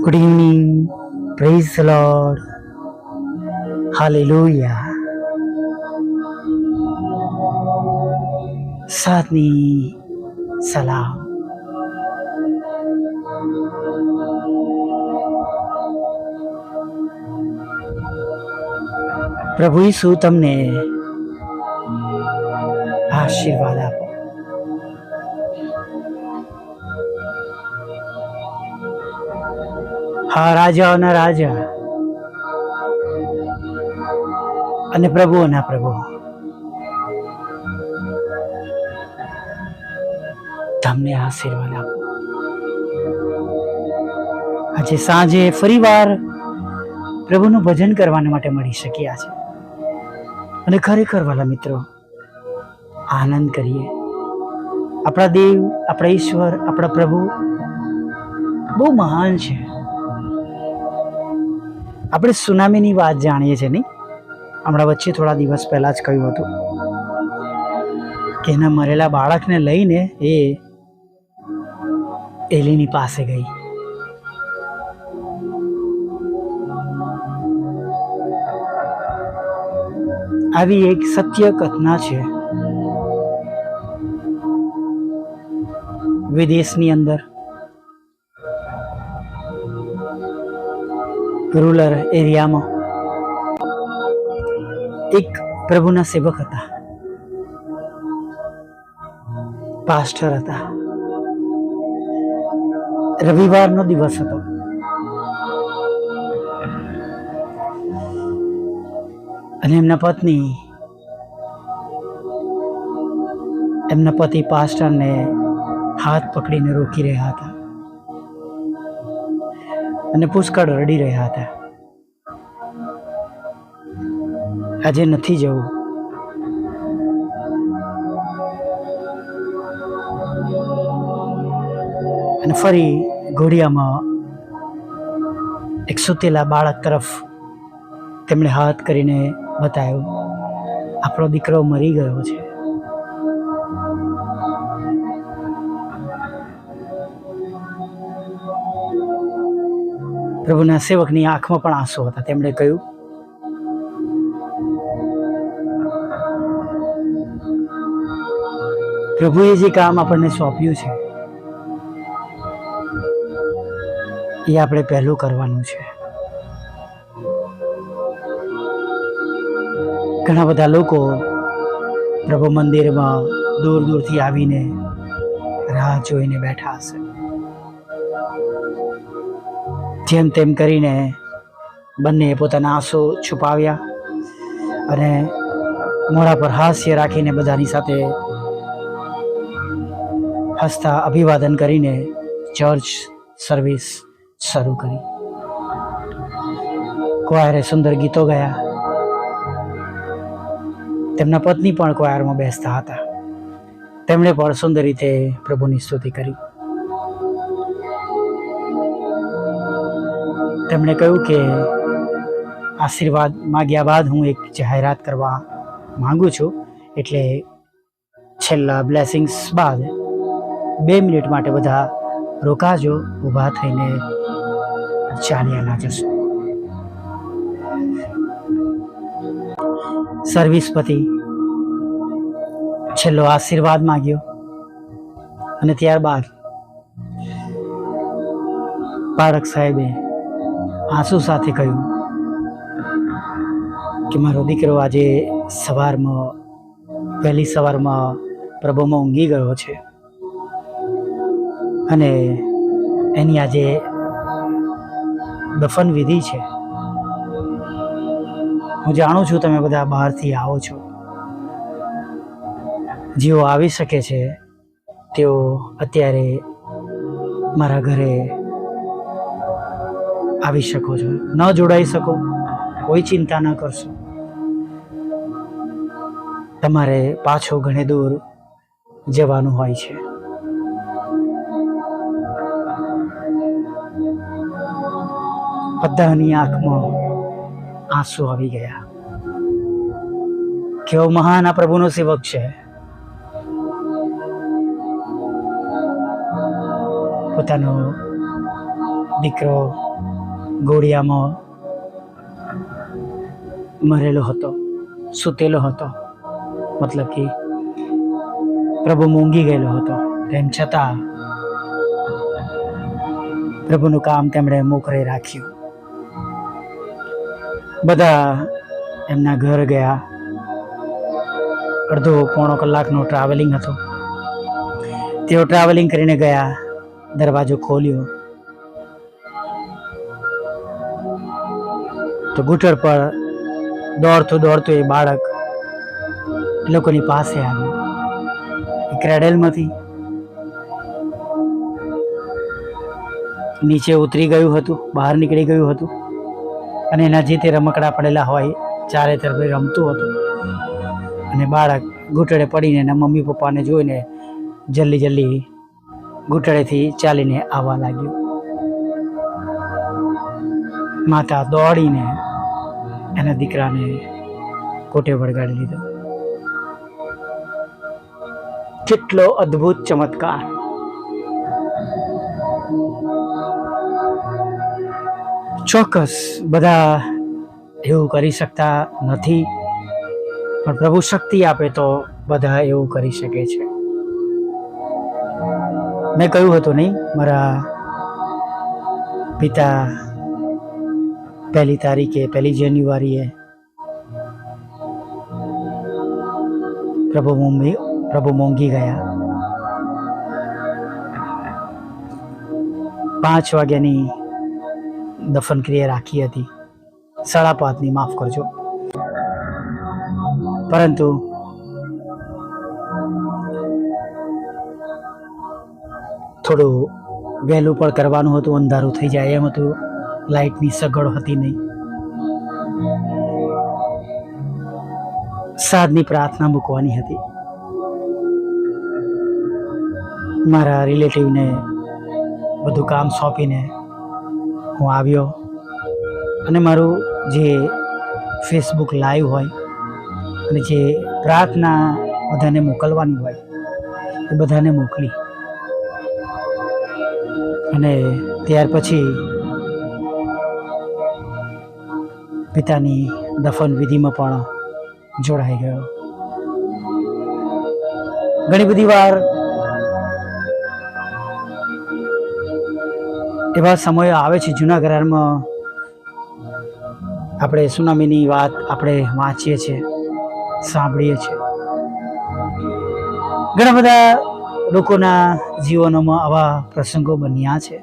Good evening. Praise the Lord. Hallelujah. સાતની સલામ પ્રભુ ઈસુ તમને આશીર્વાદ આપો હા રાજાઓના રાજા. અને પ્રભુઓના પ્રભુ. તમને આશીર્વાદ આપો. આજે સાંજે ફરીવાર પ્રભુનું ભજન કરવાના માટે મળી શક્યા છે. અને ખરેખર વાલા મિત્રો, આનંદ કરીએ. આપણા દેવ, આપણા ઈશ્વર, આપણા પ્રભુ બહુ મહાન છે. આપણે સુનામીની વાત જાણીએ છીએ નહીં? હમણાં વચ્ચે થોડા દિવસ પહેલાં જ કહ્યું હતું કે એના મરેલા બાળકને લઈને એ એલીની પાસે ગઈ. આવી એક સત્ય કથના છે. વિદેશની અંદર રૂરલ એરિયામાં એક પ્રભુના સેવક હતા પાસ્ટર હતા રવિવારનો દિવસ હતો અને એમના પત્ની એમના પતિ પાસ્ટરને હાથ પકડીને રોકી રહ્યા હતા અને પુષ્કળ રડી રહ્યા હતા. આજે નથી જવું. અને ફરી ઘોડિયામાં એક સુતેલા બાળક તરફ તેમણે હાથ કરીને બતાવ્યું, આપણો દીકરો મરી ગયો છે. પ્રભુના સેવકની આંખમાં પણ આંસુ હતા. તેમણે કહ્યું, પ્રભુએ જે કામ આપણને સોંપ્યું છે, એ આપણે પહેલું કરવાનું છે. ઘણા બધા લોકો પ્રભુ મંદિરમાં દૂર દૂરથી આવીને રાહ જોઈને બેઠા હશે. જેમ તેમ કરીને બંને પોતાના આંસુ છુપાવ્યા અને મોઢા પર હાસ્ય રાખીને બધાની સાથે હસતા અભિવાદન કરીને ચર્ચ સર્વિસ શરૂ કરી. ક્વાયરે સુંદર ગીતો ગયા. તેમના પત્ની પણ ક્વાયરમાં બેસતા હતા. તેમણે પણ સુંદર રીતે પ્રભુની સ્તુતિ કરી. તેમણે કહ્યું કે આશીર્વાદ માગ્યા બાદ હું એક જાહેરાત કરવા માંગુ છું. એટલે છેલ્લા બ્લેસિંગ્સ બાદ બે મિનિટ માટે બધા રોકાજો, ઊભા થઈને ચાલ્યા ના જશો. સર્વિસ પતિ છેલ્લો આશીર્વાદ માગ્યો અને ત્યારબાદ પારક સાહેબે આંસુ સાથે કહ્યું કે મારો દીકરો આજે સવારમાં, વહેલી સવારમાં પ્રભુમાં ઊંઘી ગયો છે. અને એની આજે દફન વિધિ છે. હું જાણું છું તમે બધા બહારથી આવો છો. જેઓ આવી શકે છે, તેઓ અત્યારે મારા ઘરે આવી શકો છો. ન જોડાઈ શકો. કોઈ ચિંતા ન કરશો. તમારે પાછો ઘણે દૂર જવાનું હોય છે. બધાની આંખમાં આંસુ આવી ગયા. કેવો મહાન આ પ્રભુનો સેવક છે. પોતાનો દીકરો ઘોડિયામાં મરેલો હતો, સૂતેલો હતો. મતલબ કે પ્રભુ મૂંગી ગયેલો હતો. તેમ છતાં પ્રભુનું કામ તેમણે મોખરે રાખ્યું. બધા એમના ઘર ગયા. અડધો પોણો કલાકનું ટ્રાવેલિંગ હતું. તેઓ ટ્રાવેલિંગ કરીને ગયા. દરવાજો ખોલ્યો. તો ઘૂંટણ પર દોડતું દોડતું એ બાળક એ લોકોની પાસે આવ્યું. એ ક્રેડેલમાંથી નીચે ઉતરી ગયું હતું, બહાર નીકળી ગયું હતું અને એના જે તે રમકડા પડેલા હોય ચારે તરફે રમતું હતું. અને બાળક ઘૂંટડે પડીને એના મમ્મી પપ્પાને જોઈને જલ્દી જલ્દી ઘૂંટડેથી ચાલીને આવવા લાગ્યું. માતા દોડીને એના દીકરાને કોટે વળગાડી લીધો. કેટલો અદ્ભુત ચમત્કાર. ચોક્કસ બધા એવું કરી શકતા નથી, પણ પ્રભુ શક્તિ આપે તો બધા એવું કરી શકે છે. મેં કહ્યું હતું નહીં, મારા પિતા પહેલી તારીખે, પહેલી જાન્યુઆરીએ. પ્રભુ મુંબઈ પ્રભુ મોંઘી ગયા. પાંચ વાગ્યાની દફન ક્રિયા રાખી હતી. સાડા પાંચની, માફ કરજો. પરંતુ થોડું વહેલું પણ કરવાનું હતું, અંધારું થઈ જાય એમ હતું. લાઇટની સગવડ હતી નહીં. સાદની પ્રાર્થના મૂકવાની હતી. મારા રિલેટિવને બધું કામ સોંપીને હું આવ્યો અને મારું જે ફેસબુક લાઈવ હોય અને જે પ્રાર્થના બધાને મોકલવાની હોય એ બધાને મોકલી. અને ત્યાર પછી પિતાની દફન વિધિમાં પણ જોડાઈ ગયો. ઘણી બધી વાર એવા સમયો આવે છે જૂના કરારમાં આપણે સુનામીની વાત આપણે વાંચીએ છીએ, સાંભળીએ છીએ. ઘણા બધા લોકોના જીવનોમાં આવા પ્રસંગો બન્યા છે.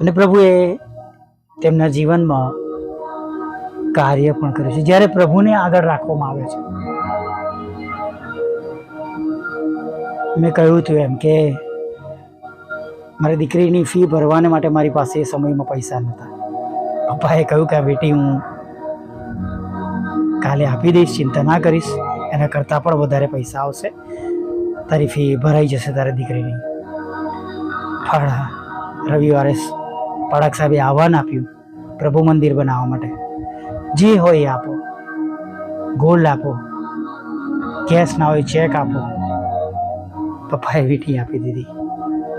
અને પ્રભુએ તેમના જીવનમાં કાર્ય પણ કર્યું છે. જ્યારે પ્રભુને આગળ રાખવામાં આવે છે. મેં કહ્યું હતું એમ કે મારી દીકરીની ફી ભરવાને માટે મારી પાસે એ સમયમાં પૈસા નહોતા. પપ્પાએ કહ્યું કે બેટી હું કાલે આપી દઈશ, ચિંતા ના કરીશ. એના કરતાં પણ વધારે પૈસા આવશે. તારી ફી ભરાઈ જશે તારી દીકરીની. પણ રવિવારે પડાક સાહેબે આહવાન આપ્યું પ્રભુ મંદિર બનાવવા માટે. જે હોય એ આપો. ગોલ્ડ આપો. કેશ ના હોય ચેક આપો. પપ્પાએ વીટી આપી દીધી.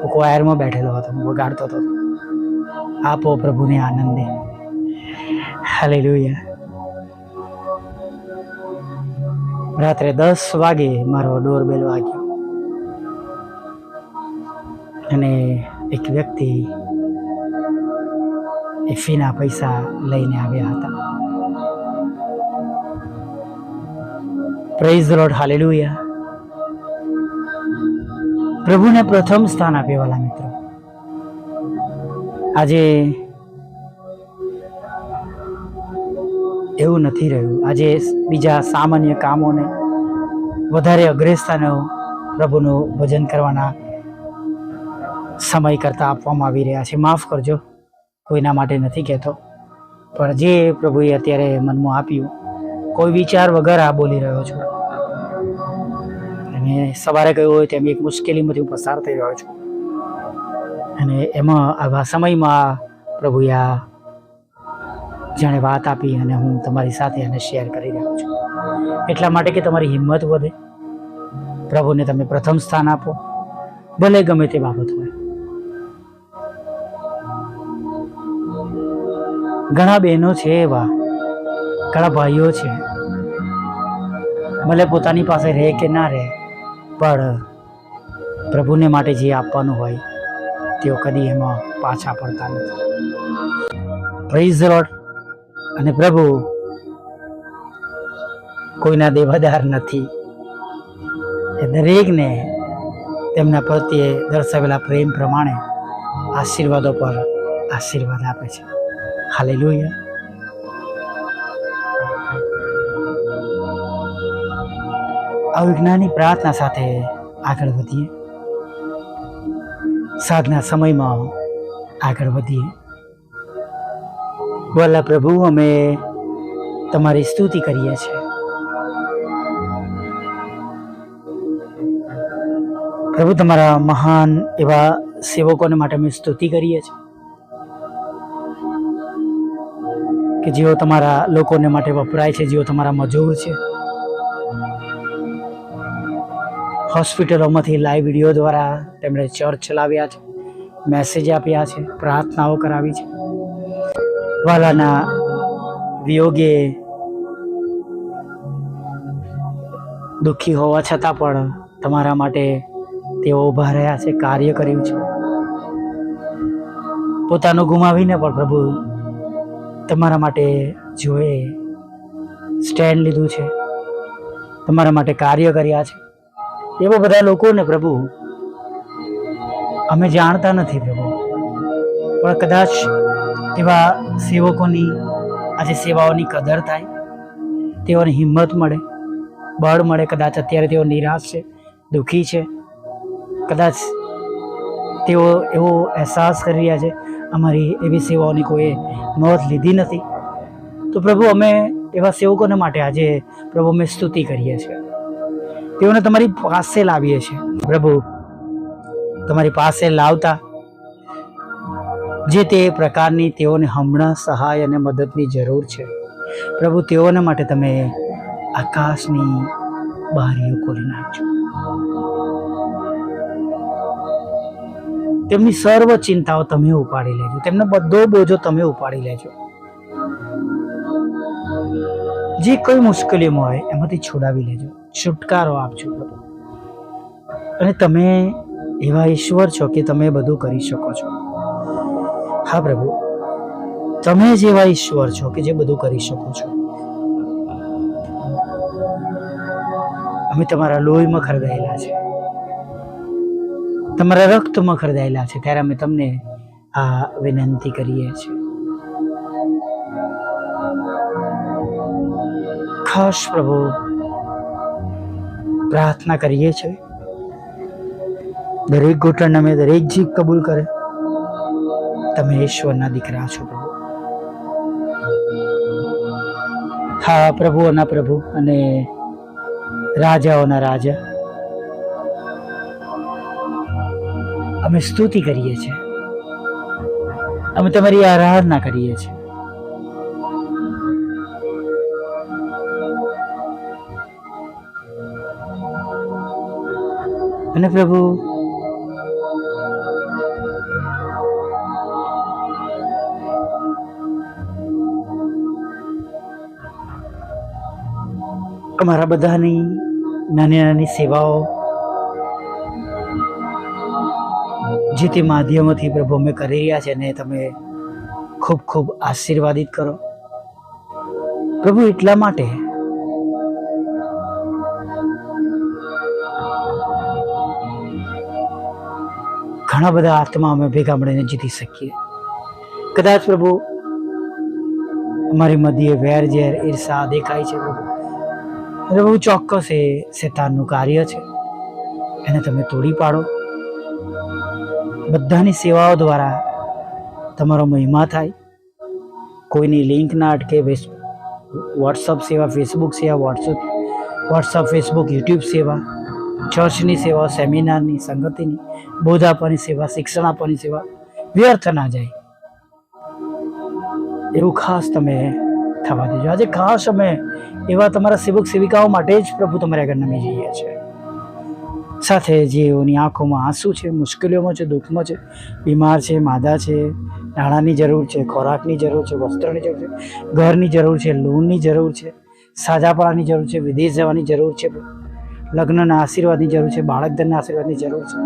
હું કોયરમાં બેઠેલો હતો, હું વગાડતો હતો. આપો પ્રભુને આનંદે. હાલેલુયા. રાત્રે દસ વાગે મારો ડોરબેલ વાગ્યો. અને એક વ્યક્તિ એ ફીના પૈસા લઈને આવ્યા હતા. પ્રેઝ લોર્ડ હાલેલુયા પ્રભુને પ્રથમ સ્થાન આપેવાલા મિત્રો. આજે એવું નથી રહ્યું. આજે બીજા સામાન્ય કામોને વધારે અગ્રસ્થાને પ્રભુનું ભજન કરવાના સમય કરતાં આપવામાં આવી રહ્યા છે. માફ કરજો. કોઈના માટે નથી કહેતો. પણ જે પ્રભુએ અત્યારે મનમાં આપ્યું, કોઈ વિચાર વગર આ બોલી રહ્યો છું. અને સવારે કહ્યું હોય તેમ એક મુશ્કેલીમાંથી હું પસાર થઈ રહ્યો છું. અને એમાં આવા સમયમાં પ્રભુએ આ જાણે વાત આપી અને હું તમારી સાથે એને શેર કરી રહ્યો છું. એટલા માટે કે તમારી હિંમત વધે. પ્રભુને તમે પ્રથમ સ્થાન આપો. ભલે ગમે તે બાબત હોય. ઘણા બહેનો છે એવા, ઘણા ભાઈઓ છે. ભલે પોતાની પાસે રહે કે ના રહે, પણ પ્રભુને માટે જે આપવાનું હોય, તેઓ કદી એમાં પાછા પડતા નથી. પ્રેઝ લોટ અને પ્રભુ, કોઈના દેવાદાર નથી. એ દરેકને તેમના પ્રત્યે દર્શાવેલા પ્રેમ પ્રમાણે આશીર્વાદો પર આશીર્વાદ આપે છે. હાલેલુયા આ વિજ્ઞાની પ્રાર્થના સાથે આગળ વધીએ. સાધના સમયમાં આગળ વધીએ. વાલા પ્રભુ, અમે તમારી સ્તુતિ કરીએ છીએ. પ્રભુ, તમારા મહાન એવા સેવકોને માટે અમે સ્તુતિ કરીએ છીએ. કે જેઓ તમારા લોકોને માટે વપરાય છે, જેઓ તમારા મજૂર છે. હોસ્પિટલોમાંથી લાઈવ વીડિયો દ્વારા તેમણે ચર્ચ ચલાવ્યા છે, મેસેજ આપ્યા છે, પ્રાર્થનાઓ કરાવી છે. વાલાના વિયોગે દુઃખી હોવા છતાં પણ તમારા માટે તેઓ ઊભા રહ્યા છે, કાર્ય કર્યું છે. પોતાનું ગુમાવીને પણ પ્રભુ તમારા માટે જોએ સ્ટેન્ડ લીધું છે. તમારા માટે કાર્ય કર્યા છે. એવા બધા લોકોને પ્રભુ, અમે જાણતા નથી પ્રભુ. પણ કદાચ એવા સેવકોની, આજે સેવાઓની કદર થાય, તેઓને હિંમત મળે, બળ મળે, કદાચ અત્યારે તેઓ નિરાશ છે, દુઃખી છે. કદાચ તેઓ એવો અહેસાસ કરી રહ્યા છે અમારી એવી સેવાઓની કોઈએ નોંધ લીધી નથી. તો પ્રભુ, અમે એવા સેવકોને માટે આજે પ્રભુ, અમે સ્તુતિ કરીએ છીએ. તેઓને તમારી પાસે લાવીએ છીએ. પ્રભુ, તમારી પાસે લાવતા જે તે પ્રકારની તેઓને હમણાં સહાય અને મદદની જરૂર છે. પ્રભુ, તેઓને માટે તમે આકાશની બારીઓ ખોલી નાખજો. તેમની સર્વ ચિંતાઓ તમે ઉપાડી લેજો. તેમનો બધો બોજો તમે ઉપાડી લેજો. જે કોઈ મુશ્કેલીમાં હોય એમાંથી છોડાવી લેજો. છુટકારો આપજો અને તમે એવા ઈશ્વર છો કે તમે બધું કરી શકો છો. હા પ્રભુ. તમે જ એવા ઈશ્વર છો કે જે બધું કરી શકો છો. અમે તમારા લોહીમાં ખરગાયેલા છે. તમારા રક્તમાં ખરદાયેલા છે, ત્યારે અમે તમને આ વિનંતી કરીએ છીએ. ખાસ પ્રભુ, પ્રાર્થના કરીએ છીએ. દરેક ઘૂંટણ અમે દરેક જીવ કબૂલ કરે. તમે ઈશ્વરના દીકરા છો પ્રભુ. હા પ્રભુઓના પ્રભુ અને રાજાઓના રાજા. અમે સ્તુતિ કરીએ છીએ. અમે તમારી આરાધના કરીએ છીએ. અને પ્રભુ, અમારા બધાની નાની નાની સેવાઓ જે તે માધ્યમોથી પ્રભુ અમે કરી રહ્યા છે ને તમે ખૂબ ખૂબ આશીર્વાદિત કરો. પ્રભુ, એટલા માટે ઘણા બધા આત્મા અમે ભેગા મળીને જીતી શકીએ. કદાચ પ્રભુ, અમારી મધ્યે વેર ઝેર ઈર્ષા દેખાય છે પ્રભુ. પ્રભુ ચોક્કસ એ શેતાનનું કાર્ય છે. એને તમે તોડી પાડો. બધાની સેવાઓ દ્વારા તમારો મહિમા થાય. કોઈની લિંક ના અટકે વોટ્સઅપ સેવા ફેસબુક સેવા વોટ્સઅપ વોટ્સઅપ ફેસબુક યુટ્યુબ સેવા ચર્ચની સેવા સેમિનારની સંગતિની, બોધ આપવાની સેવા, શિક્ષણ આપવાની સેવા, વ્યર્થ ના જાય. એવું ખાસ તમે થવા દેજો. આજે ખાસ અમે એવા તમારા સેવક સેવિકાઓ માટે જ પ્રભુ તમારે આગળ નમી જઈએ છીએ. સાથે જેઓની આંખોમાં આંસુ છે, મુશ્કેલીઓમાં છે, દુઃખમાં છે, બીમાર છે, માદા છે, નાણાંની જરૂર છે, ખોરાકની જરૂર છે, વસ્ત્રની જરૂર છે, ઘરની જરૂર છે, લોનની જરૂર છે, સાજાપણાની જરૂર છે, વિદેશ જવાની જરૂર છે, લગ્નના આશીર્વાદની જરૂર છે, બાળકધનના આશીર્વાદની જરૂર છે,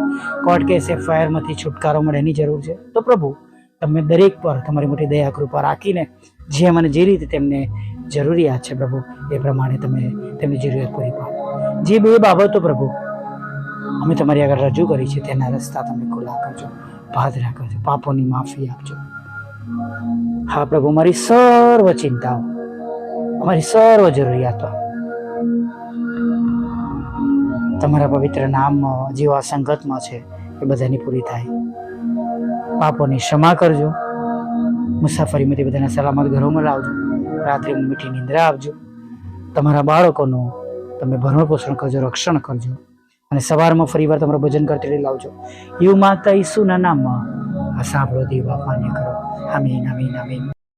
કોર્ટ કેસ, એફઆઈઆરમાંથી છુટકારો મળે એની જરૂર છે. તો પ્રભુ, તમે દરેક પર તમારી મોટી દયા, કૃપા રાખીને જે મને જે રીતે તેમને જરૂરિયાત છે પ્રભુ, એ પ્રમાણે તમે તેમની જરૂરિયાત પૂરી પાડો. જે બે બાબતો પ્રભુ અમે તમારી આગળ રજૂ કરી છે, તેના રસ્તા તમે ખુલ્લા કરજો પાદરા કરજો, પાપોની માફી આપજો. હા, પ્રભુ મારી સર્વ ચિંતાઓ, અમારી સર્વ જરૂરિયાતો. તમારા પવિત્ર નામમાં જેવા સંગતમાં છે, એ બધાની પૂરી થાય. પાપોની ક્ષમા કરજો. મુસાફરીમાંથી બધાને સલામત ઘરોમાં લાવજો. રાત્રે મીઠી નિંદ્રા આપજો. તમારા બાળકોનું તમે ભરણ પોષણ કરજો, રક્ષણ કરજો. અને સવારમાં ફરીવાર તમારું ભજન કરતી લાવજો. એવું માતા ઈસુના નામમાં આ સાંભળો દેવા માન્ય કરો. આમીન આમીન આમીન.